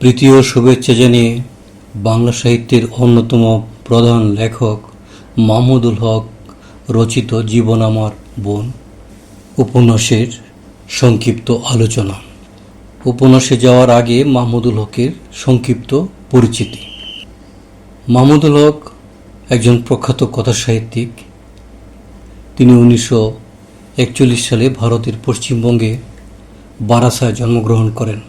প্রীতি শুভেচ্ছা জানিয়ে বাংলা সাহিত্যের অন্যতম প্রধান লেখক মাহমুদুল হক রচিত জীবন আমার বোন উপন্যাসের সংক্ষিপ্ত আলোচনা। উপন্যাসে যাওয়ার আগে মাহমুদুল হকের সংক্ষিপ্ত পরিচিতি। মাহমুদুল হক একজন প্রখ্যাত কথা সাহিত্যিক। তিনি উনিশশো একচল্লিশ সালে ভারতের পশ্চিমবঙ্গে বারাসায় জন্মগ্রহণ করেন।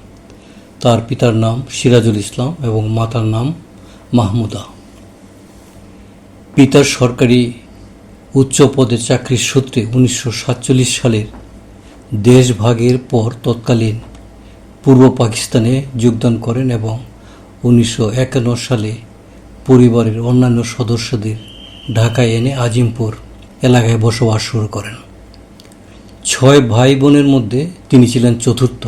তার পিতার নাম সিরাজুল ইসলাম এবং মাতার নাম মাহমুদা। পিতার সরকারি উচ্চ পদে চাকরির সূত্রে উনিশশো সাতচল্লিশ সালের দেশভাগের পর তৎকালীন পূর্ব পাকিস্তানে যোগদান করেন এবং উনিশশো একান্ন সালে পরিবারের অন্যান্য সদস্যদের ঢাকায় এনে আজিমপুর এলাকায় বসবাস শুরু করেন। ছয় ভাই বোনের মধ্যে তিনি ছিলেন চতুর্থ।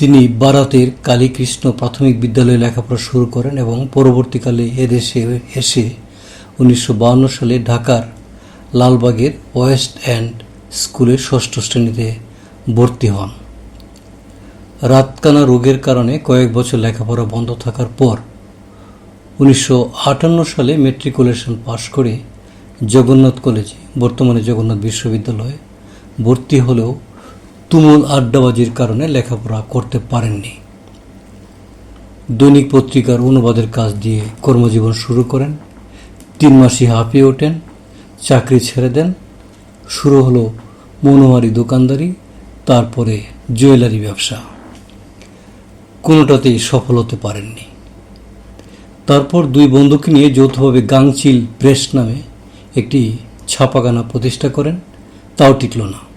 তিনি বারাতের কালীকৃষ্ণ প্রাথমিক বিদ্যালয়ে লেখাপড়া শুরু করেন এবং পরবর্তীকালে এদেশে এসে উনিশশো সালে ঢাকার লালবাগের ওয়েস্ট এন্ড স্কুলে ষষ্ঠ শ্রেণীতে ভর্তি হন। রাতকানা রোগের কারণে কয়েক বছর লেখাপড়া বন্ধ থাকার পর উনিশশো আটান্ন সালে মেট্রিকুলেশন পাশ করে জগন্নাথ কলেজে, বর্তমানে জগন্নাথ বিশ্ববিদ্যালয়ে ভর্তি হলেও তুমুল আড্ডাবাজির কারণে লেখাপড়া করতে পারেননি। দৈনিক পত্রিকার অনুবাদের কাজ দিয়ে কর্মজীবন শুরু করেন, তিন মাসই হাঁপিয়ে ওঠেন, চাকরি ছেড়ে দেন, শুরু হলো মনোহারি দোকানদারি, তারপরে জুয়েলারি ব্যবসা। কোনোটাতেই সফল হতে পারেননি। তারপর দুই বন্ধুকে নিয়ে যৌথভাবে গাংচিল প্রেস নামে একটি ছাপাখানা প্রতিষ্ঠা করেন, তাও টিকল না।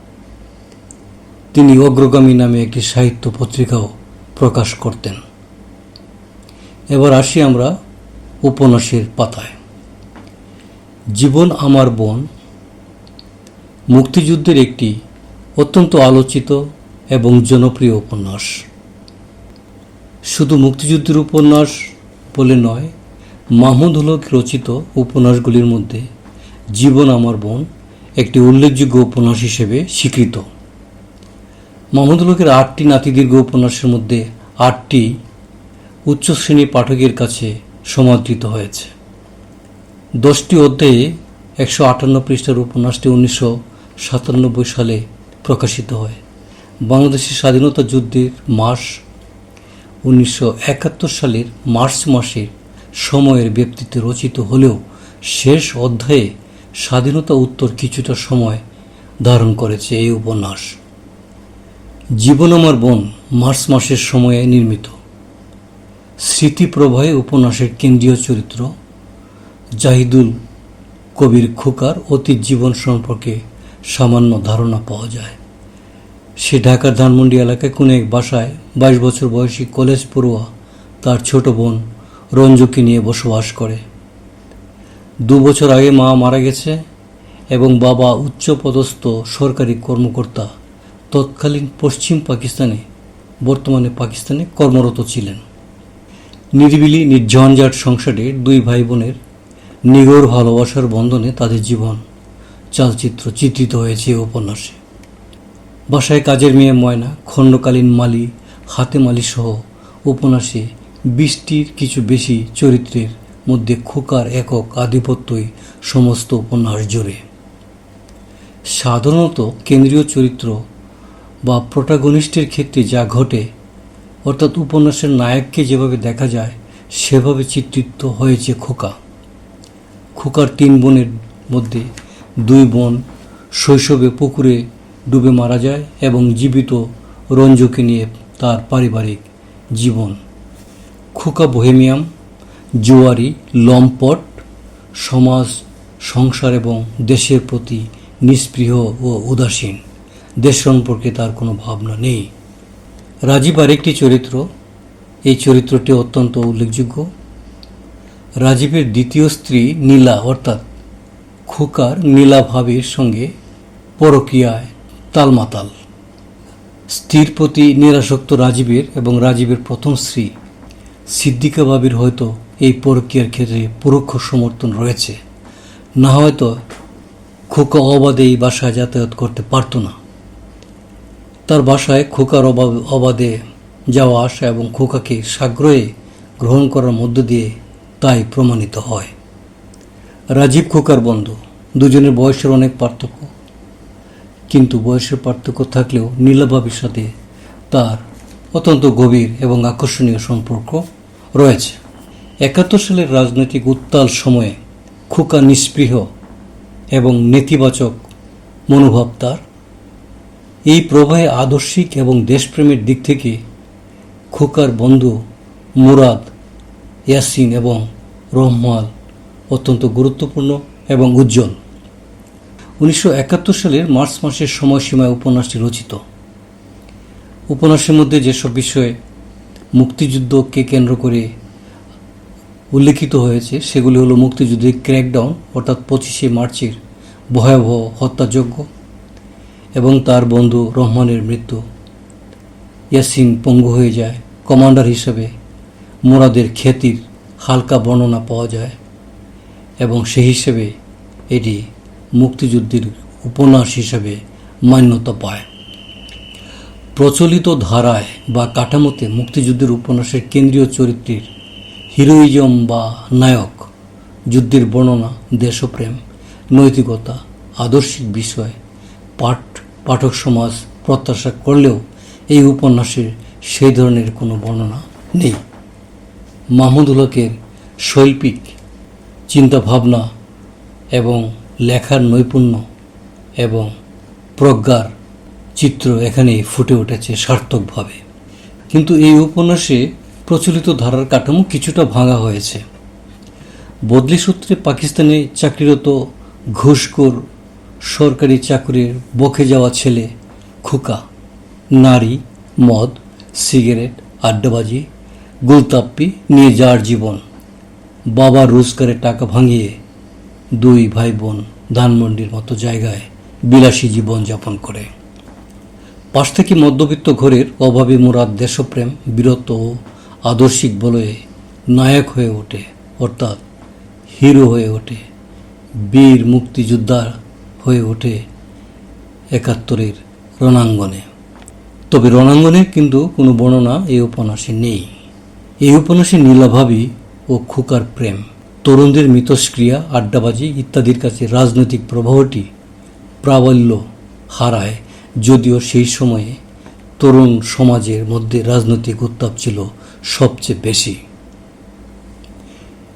তিনি অগ্রগামী নামে একটি সাহিত্য পত্রিকাও প্রকাশ করতেন। এবার আসি আমরা উপন্যাসের পাতায়। জীবন আমার বোন মুক্তিযুদ্ধের একটি অত্যন্ত আলোচিত এবং জনপ্রিয় উপন্যাস। শুধু মুক্তিযুদ্ধের উপন্যাস বলে নয়, মাহমুদ হলক রচিত উপন্যাসগুলির মধ্যে জীবন আমার বোন একটি উল্লেখযোগ্য উপন্যাস হিসেবে স্বীকৃত। মাহমুদ হলকের আটটি নাতিদীর্ঘ উপন্যাসের মধ্যে আটটি উচ্চ শ্রেণি পাঠকের কাছে সমাদৃত হয়েছে। দশটি অধ্যায়ে একশো আটান্ন পৃষ্ঠার উপন্যাসটি উনিশশো সাতানব্বই সালে প্রকাশিত হয়। বাংলাদেশের স্বাধীনতা যুদ্ধের মাস উনিশশো একাত্তর সালের মার্চ মাসের সময়ের ব্যক্তিতে রচিত হলেও শেষ অধ্যায়ে স্বাধীনতা উত্তর কিছুটা সময় ধারণ করেছে এই উপন্যাস। জীবন আমার বোন মার্চ মাসের সময়ে নির্মিত। স্মৃতিপ্রবাহে উপন্যাসের কেন্দ্রীয় চরিত্র জাহিদুল কবির খোকার অতীত জীবন সম্পর্কে সামান্য ধারণা পাওয়া যায়। সে ঢাকার ধানমন্ডি এলাকায় কোনো এক বাসায় বাইশ বছর বয়সী কলেজ পড়ুয়া তার ছোট বোন রঞ্জুকে নিয়ে বসবাস করে। দু বছর আগে মা মারা গেছে এবং বাবা উচ্চপদস্থ সরকারি কর্মকর্তা তৎকালীন পশ্চিম পাকিস্তানে, বর্তমানে পাকিস্তানে কর্মরত ছিলেন। নিরিবিলি নির্ঝঞ্ঝাট সংসারে দুই ভাই বোনের নিগড় ভালোবাসার বন্ধনে তাদের জীবন চালচিত্র চিত্রিত হয়েছে উপন্যাসে। বাসায় কাজের মেয়ে ময়না, খণ্ডকালীন মালি, হাতে মালি সহ উপন্যাসে বৃষ্টির কিছু বেশি চরিত্রের মধ্যে খোকার একক আধিপত্যই সমস্ত উপন্যাস জুড়ে। সাধারণত কেন্দ্রীয় চরিত্র বা প্রোটাগনিস্টের ক্ষেত্রে যা ঘটে, অর্থাৎ উপন্যাসের নায়ককে যেভাবে দেখা যায়, সেভাবে চিত্রিত হয়েছে খোকা। খোকার তিন বোনের মধ্যে দুই বোন শৈশবে পুকুরে ডুবে মারা যায় এবং জীবিত রঞ্জুকে নিয়ে তার পারিবারিক জীবন। খোকা বোহেমিয়াম, জুয়ারি, লম্পট, সমাজ, সংসার এবং দেশের প্রতি নিস্পৃহ ও উদাসীন। দেশ সম্পর্কে তার কোনো ভাবনা নেই। রাজীব আরেকটি চরিত্র। এই চরিত্রটি অত্যন্ত উল্লেখযোগ্য। রাজীবের দ্বিতীয় স্ত্রী নীলা, অর্থাৎ খোকার নীলা ভাবির সঙ্গে পরকীয়ায় তালমাতাল। স্ত্রীর প্রতি নিরাসক্ত রাজীবের এবং রাজীবের প্রথম স্ত্রী সিদ্দিকা ভাবির হয়তো এই পরকীয়ার ক্ষেত্রে পরোক্ষ সমর্থন রয়েছে। না হয়তো খোকা অবাধে এই বাসায় যাতায়াত করতে পারত না। তার বাসায় খোকার অবাধে যাওয়া আসা এবং খোকাকে সাগ্রহে গ্রহণ করার মধ্য দিয়ে তাই প্রমাণিত হয়। রাজীব খোকার বন্ধু। দুজনের বয়সের অনেক পার্থক্য। কিন্তু বয়সের পার্থক্য থাকলেও নীলাভাবির সাথে তার অত্যন্ত গভীর এবং আকর্ষণীয় সম্পর্ক রয়েছে। একাত্তর সালের রাজনৈতিক উত্তাল সময়ে খোকা নিষ্পৃহ এবং নেতিবাচক মনোভাব তার এই প্রবাহে আদর্শিক এবং দেশপ্রেমের দিক থেকে খোকার বন্ধু মুরাদ, ইয়াসিন এবং রহমাল অত্যন্ত গুরুত্বপূর্ণ এবং উজ্জ্বল। উনিশশো একাত্তর সালের মার্চ মাসের সময়সীমায় উপন্যাসটি রচিত। উপন্যাসের মধ্যে যেসব বিষয়ে মুক্তিযুদ্ধকে কেন্দ্র করে উল্লেখিত হয়েছে, সেগুলি হলো মুক্তিযুদ্ধের ক্র্যাকডাউন, অর্থাৎ পঁচিশে মার্চের ভয়াবহ হত্যাযজ্ঞ এবং তার বন্ধু রহমানের মৃত্যু। ইয়াসিন পঙ্গু হয়ে যায় কমান্ডার হিসেবে। মোরাদের খ্যাতির হালকা বর্ণনা পাওয়া যায় এবং সেই হিসেবে এটি মুক্তিযুদ্ধের উপন্যাস হিসেবে মান্যতা পায়। প্রচলিত ধারায় বা কাঠামোতে মুক্তিযুদ্ধের উপন্যাসের কেন্দ্রীয় চরিত্রের হিরোইজম বা নায়ক, যুদ্ধের বর্ণনা, দেশপ্রেম, নৈতিকতা, আদর্শিক বিষয়, পাঠ পাঠক সমাজ প্রত্যাশা করলেও এই উপন্যাসের সেই ধরনের কোনো বর্ণনা নেই। মাহমুদুল হকের শৈল্পিক চিন্তাভাবনা এবং লেখার নৈপুণ্য এবং প্রজ্ঞার চিত্র এখানে ফুটে উঠেছে সার্থকভাবে। কিন্তু এই উপন্যাসে প্রচলিত ধারার কাঠামো কিছুটা ভাঙা হয়েছে। বদলি সূত্রে পাকিস্তানে চাকরিরত ঘুষখোর সরকারি চাকরির বকে যাওয়া ছেলে, খোকা, নারী, মদ, সিগারেট, আড্ডাবাজি, গুলতাপ্পি নিয়ে যার জীবন। বাবার রোজগারের টাকা ভাঙিয়ে দুই ভাই বোন ধানমন্ডির মতো জায়গায় বিলাসী জীবন যাপন করে। পাশ থেকে মধ্যবিত্ত ঘরের অভাবী মুরাদ দেশপ্রেম বীরত্ব ও আদর্শিক বলয়ে নায়ক হয়ে ওঠে, অর্থাৎ হিরো হয়ে ওঠে বীর মুক্তিযোদ্ধা হয়ে ওঠে একাত্তরের রণাঙ্গনে। তবে রণাঙ্গনে কিন্তু কোনো বর্ণনা এই উপন্যাসে নেই। এই উপন্যাসে নীলাভাবী ও খুকার প্রেম, তরুণদের মিতস্ক্রিয়া আড্ডাবাজি ইত্যাদির কাছে রাজনৈতিক প্রবাহটি প্রাবল্য হারায়, যদিও সেই সময়ে তরুণ সমাজের মধ্যে রাজনৈতিক উত্তাপ ছিল সবচেয়ে বেশি।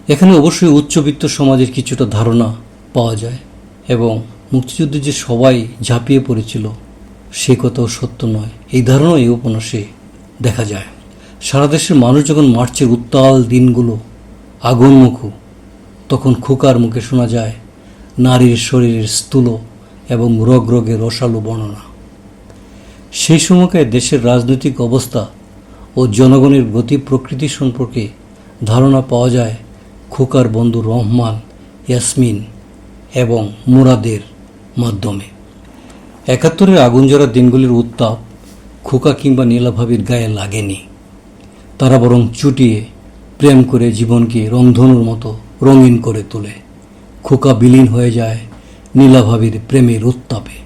এখানে অবশ্যই উচ্চবিত্ত সমাজের কিছুটা ধারণা পাওয়া যায় এবং মুক্তিযুদ্ধে যে সবাই ঝাঁপিয়ে পড়েছিল, সে কথাও সত্য নয়। এই ধারণা এই উপন্যাসে দেখা যায়। সারা দেশের মানুষ যখন মার্চের উত্তাল দিনগুলো আগুনমুখু তখন খোকার মুখে শোনা যায় নারীর শরীরের স্থূল এবং রোগ রোগের রসালো বর্ণনা। সেই সময়কার দেশের রাজনৈতিক অবস্থা ও জনগণের গতি প্রকৃতি সম্পর্কে ধারণা পাওয়া যায় খোকার বন্ধু রহমান, ইয়াসমিন এবং মুরাদের মাধ্যমে। একাত্তরের আগুন জ্বরা দিনগুলির উত্তাপ খোকা কিংবা নীলাভাবির গায়ে লাগেনি। তারা বরং চুটিয়ে প্রেম করে জীবনকে রংধনুর মতো রঙিন করে তোলে। খোকা বিলীন হয়ে যায় নীলাভাবির প্রেমের উত্তাপে।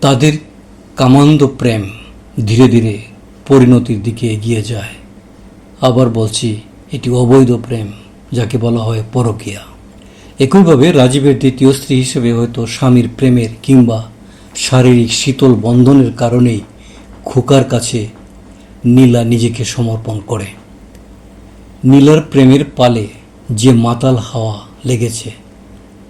তাদের কামান্দ প্রেম ধীরে ধীরে পরিণতির দিকে এগিয়ে যায়। আবার বলছি, এটি অবৈধ প্রেম, যাকে বলা হয় পরকিয়া। একইভাবে রাজীবের দ্বিতীয় স্ত্রী হিসেবে হয়তো স্বামীর প্রেমের কিংবা শারীরিক শীতল বন্ধনের কারণেই খোকার কাছে নীলা নিজেকে সমর্পণ করে। নীলার প্রেমের পালে যে মাতাল হাওয়া লেগেছে,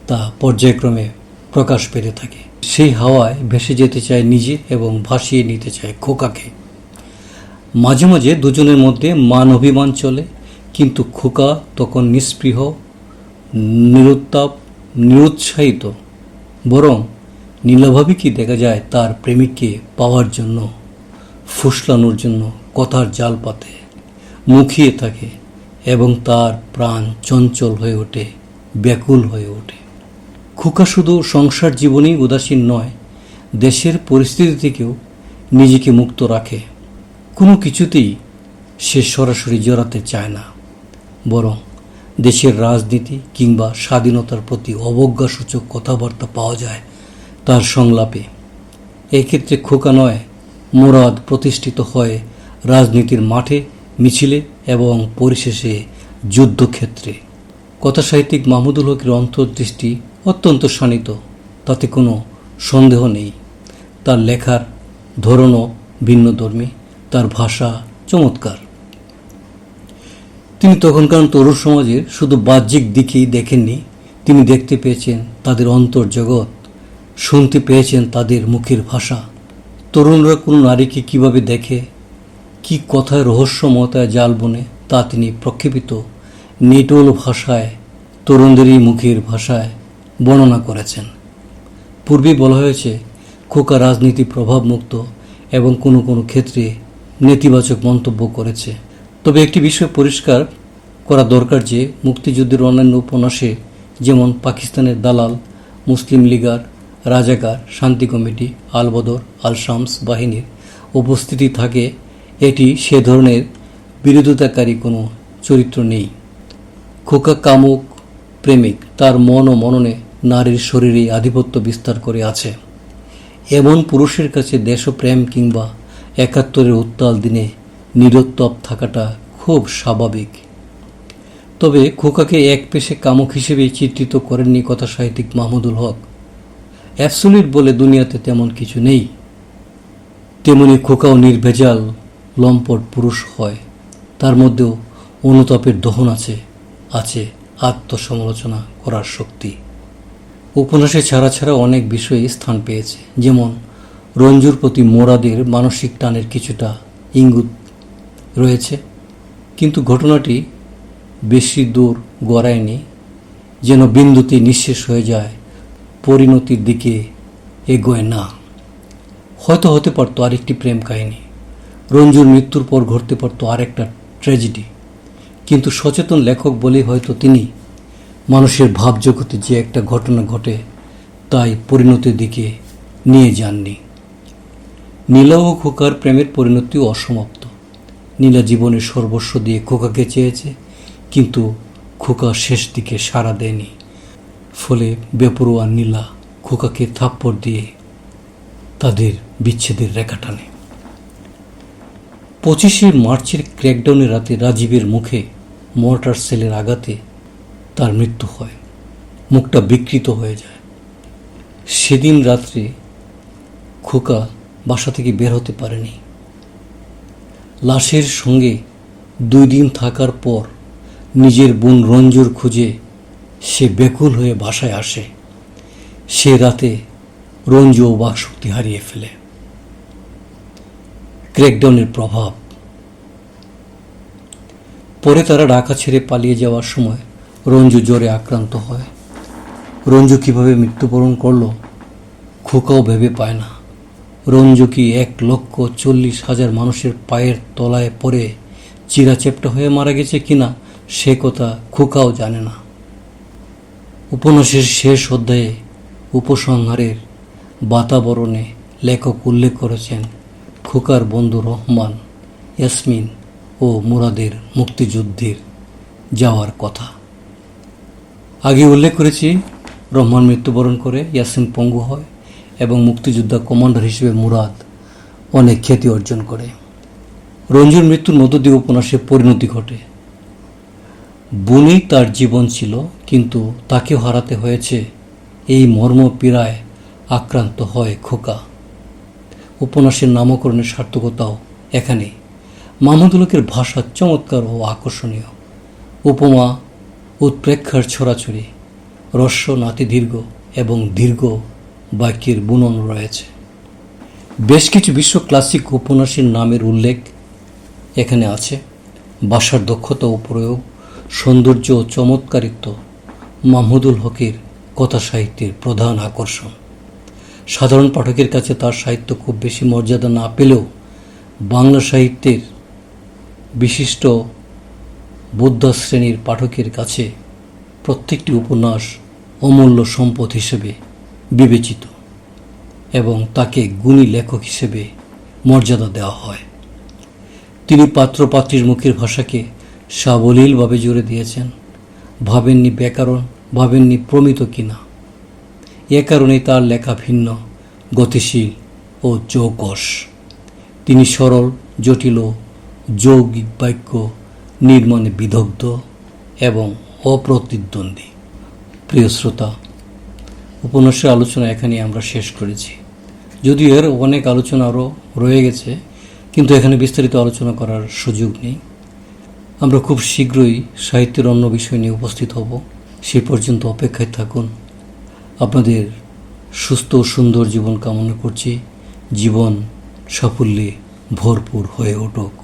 তা পর্যায়ক্রমে প্রকাশ পেতে থাকে। সেই হাওয়ায় ভেসে যেতে চায় নিজে এবং ভাসিয়ে নিতে চায় খোকাকে। মাঝে মাঝে দুজনের মধ্যে মান অভিমান চলে, কিন্তু খোকা তখন নিস্পৃহ নিরুত্তাপ, নিরুৎসাহিত, বরং নীলাভাবিকে দেখা যায় তার প্রেমিককে পাওয়ার জন্য, ফুসলানোর জন্য কথার জাল পাতে, মুখিয়ে থাকে এবং তার প্রাণ চঞ্চল হয়ে ওঠে, ব্যাকুল হয়ে ওঠে। খোকা শুধু সংসার জীবনেই উদাসীন নয়, দেশের পরিস্থিতি থেকেও নিজেকে মুক্ত রাখে। কোনো কিছুতেই সে সরাসরি জড়াতে চায় না, বরং দেশের রাজনীতি কিংবা স্বাধীনতার প্রতি অবজ্ঞাসূচক কথাবার্তা পাওয়া যায় তার সংলাপে। এক্ষেত্রে খোকা নয়, মুরাদ প্রতিষ্ঠিত হয় রাজনীতির মাঠে, মিছিলে এবং পরিশেষে যুদ্ধক্ষেত্রে। কথাসাহিত্যিক মাহমুদুল হকের অন্তর্দৃষ্টি অত্যন্ত শানিত, তাতে কোনো সন্দেহ নেই। তার লেখার ধরনও ভিন্নধর্মী, তার ভাষা চমৎকার। তিনি তখনকার তরুণ সমাজের শুধু বাহ্যিক দিকেই দেখেননি। তিনি দেখতে পেয়েছেন তাদের অন্তর্জগৎ, শুনতে পেয়েছেন তাদের মুখের ভাষা। তরুণরা কোনো নারীকে কীভাবে দেখে, কি কথায় রহস্যমতায় জাল বনে, তা তিনি প্রক্ষেপিত নিটোল ভাষায়, তরুণদেরই মুখের ভাষায় বর্ণনা করেছেন। পূর্বে বলা হয়েছে, খোকা রাজনীতি প্রভাবমুক্ত এবং কোনো কোনো ক্ষেত্রে নেতিবাচক মন্তব্য করেছে। তবে একটি বিষয় পরিষ্কার করা দরকার যে, মুক্তিযুদ্ধের অন্যান্য উপন্যাসে যেমন পাকিস্তানের দালাল, মুসলিম লীগার রাজাকার, শান্তি কমিটি আল বদর আল শামস বাহিনীর উপস্থিতি থাকে, এটি সে ধরনের বিরোধিতাকারী কোনো চরিত্র নেই। খোকা কামুক প্রেমিক, তার মন ও মননে নারীর শরীরে আধিপত্য বিস্তার করে আছে। এমন পুরুষের কাছে দেশপ্রেম কিংবা একাত্তরের উত্তাল দিনে নিরুত্তপ থাকাটা খুব স্বাভাবিক। তবে খোকাকে এক পেশে কামক হিসেবে চিত্রিত করেননি কথা সাহিত্যিক মাহমুদুল হক। অ্যাবসুলিট বলে দুনিয়াতে তেমন কিছু নেই। তেমনি খোকাও নির্ভেজাল, লম্পট পুরুষ হয়। তার মধ্যেও অনুতাপের দহন আছে আছে আত্মসমালোচনা করার শক্তি। উপন্যাসে ছাড়া ছাড়া অনেক বিষয়ে স্থান পেয়েছে, যেমন রঞ্জুর প্রতি মোরাদের মানসিক টানের কিছুটা ইঙ্গুত রয়েছে। কিন্তু ঘটনাটি বেশি দূর গড়ায়নি, যেন বিন্দুতে নিঃশেষ হয়ে যায়, পরিণতির দিকে এগোয় না। হয়তো হতে পারতো আরেকটি প্রেম কাহিনী। রঞ্জুর মৃত্যুর পর ঘটতে পারতো আরেকটা ট্র্যাজেডি। কিন্তু সচেতন লেখক বলেই হয়তো তিনি মানুষের ভাবজগতে যে একটা ঘটনা ঘটে, তাই পরিণতির দিকে নিয়ে যাননি। নীলা ও খোকার প্রেমের পরিণতিও অসমাপ্ত। নীলা জীবনের সর্বস্ব দিয়ে খোকাকে চেয়েছে, কিন্তু খোকা শেষ দিকে সাড়া দেয়নি। ফলে বেপরোয়া নীলা খোকাকে থাপ্পড় দিয়ে তাদের বিচ্ছেদের রেখা টানে। পঁচিশে মার্চের ক্র্যাকডাউনের রাতে রাজীবের মুখে মর্টার সেলের আঘাতে তার মৃত্যু হয়। মুখটা বিকৃত হয়ে যায়। সেদিন রাত্রে খোকা বাসা থেকে বের হতে পারেনি। লাশের সঙ্গে দুই দিন থাকার পর নিজের বোন রঞ্জুর খুঁজে সে বেকুল হয়ে বাসায় আসে। সে রাতে রঞ্জু ও বাকশক্তি হারিয়ে ফেলে। ক্র্যাকডাউনের প্রভাব। পরে তারা ঢাকা ছেড়ে পালিয়ে যাওয়ার সময় রঞ্জু জ্বরে আক্রান্ত হয়। রঞ্জু কীভাবে মৃত্যুবরণ করল খোকাও ভেবে পায় না। রঞ্জু কি এক লক্ষ চল্লিশ হাজার মানুষের পায়ের তলায় পড়ে চিরাচেপটা হয়ে মারা গেছে কিনা সে কথা খোকাও জানে না। উপন্যাসের শেষ অধ্যায়ে উপসংহারের বাতাবরণে লেখক উল্লেখ করেছেন খোকার বন্ধু রহমান, ইয়াসমিন ও মুরাদের মুক্তিযুদ্ধের যাওয়ার কথা। আগে উল্লেখ করেছি, রহমান মৃত্যুবরণ করে ইয়াসিন পঙ্গু হয়। এবং মুক্তিযোদ্ধা কমান্ডার হিসেবে মুরাদ অনেক খ্যাতি অর্জন করে। রঞ্জুর মৃত্যুর মধ্য দিয়ে উপন্যাসে পরিণতি ঘটে। বুনেই তার জীবন ছিল, কিন্তু তাকেও হারাতে হয়েছে এই মর্ম পীড়ায় আক্রান্ত হয় খোকা। উপন্যাসের নামকরণের সার্থকতাও এখানে। মাহমুদুলকের ভাষা চমৎকার ও আকর্ষণীয়। উপমা, উৎপ্রেক্ষার ছড়াছড়ি রস্য নাতি দীর্ঘ এবং দীর্ঘ বাক্যের বুনন রয়েছে। বেশ কিছু বিশ্ব ক্লাসিক উপন্যাসের নামের উল্লেখ এখানে আছে। ভাষার দক্ষতা ও প্রয়োগ, সৌন্দর্য ও চমৎকারিত্ব, মাহমুদুল হকের কথা সাহিত্যের প্রধান আকর্ষণ। সাধারণ পাঠকের কাছে তার সাহিত্য খুব বেশি মর্যাদা না পেলেও বাংলা সাহিত্যের বিশিষ্ট বৌদ্ধ শ্রেণির পাঠকের কাছে প্রত্যেকটি উপন্যাস অমূল্য সম্পদ হিসেবে বিবেচিত এবং তাকে গুণী লেখক হিসেবে মর্যাদা দেওয়া হয়। তিনি পাত্রপাত্রীর মুখের ভাষাকে সাবলীলভাবে জুড়ে দিয়েছেন। ভাবেননি ব্যাকরণ, ভাবেননি প্রমিত কিনা। এ কারণেই তার লেখা ভিন্ন, গতিশীল ও চৌকস। তিনি সরল, জটিল যৌগিক বাক্য নির্মাণে বিদগ্ধ এবং অপ্রতিদ্বন্দ্বী। প্রিয় শ্রোতা উপন্যাসের আলোচনা এখানে আমরা শেষ করেছি। যদিও এর অনেক আলোচনা আরও রয়ে গেছে, কিন্তু এখানে বিস্তারিত আলোচনা করার সুযোগ নেই। আমরা খুব শীঘ্রই সাহিত্যের অন্য বিষয় নিয়ে উপস্থিত হব। সে পর্যন্ত অপেক্ষায় থাকুন। আপনাদের সুস্থ সুন্দর জীবন কামনা করছি। জীবন সাফল্যে ভরপুর হয়ে উঠুক।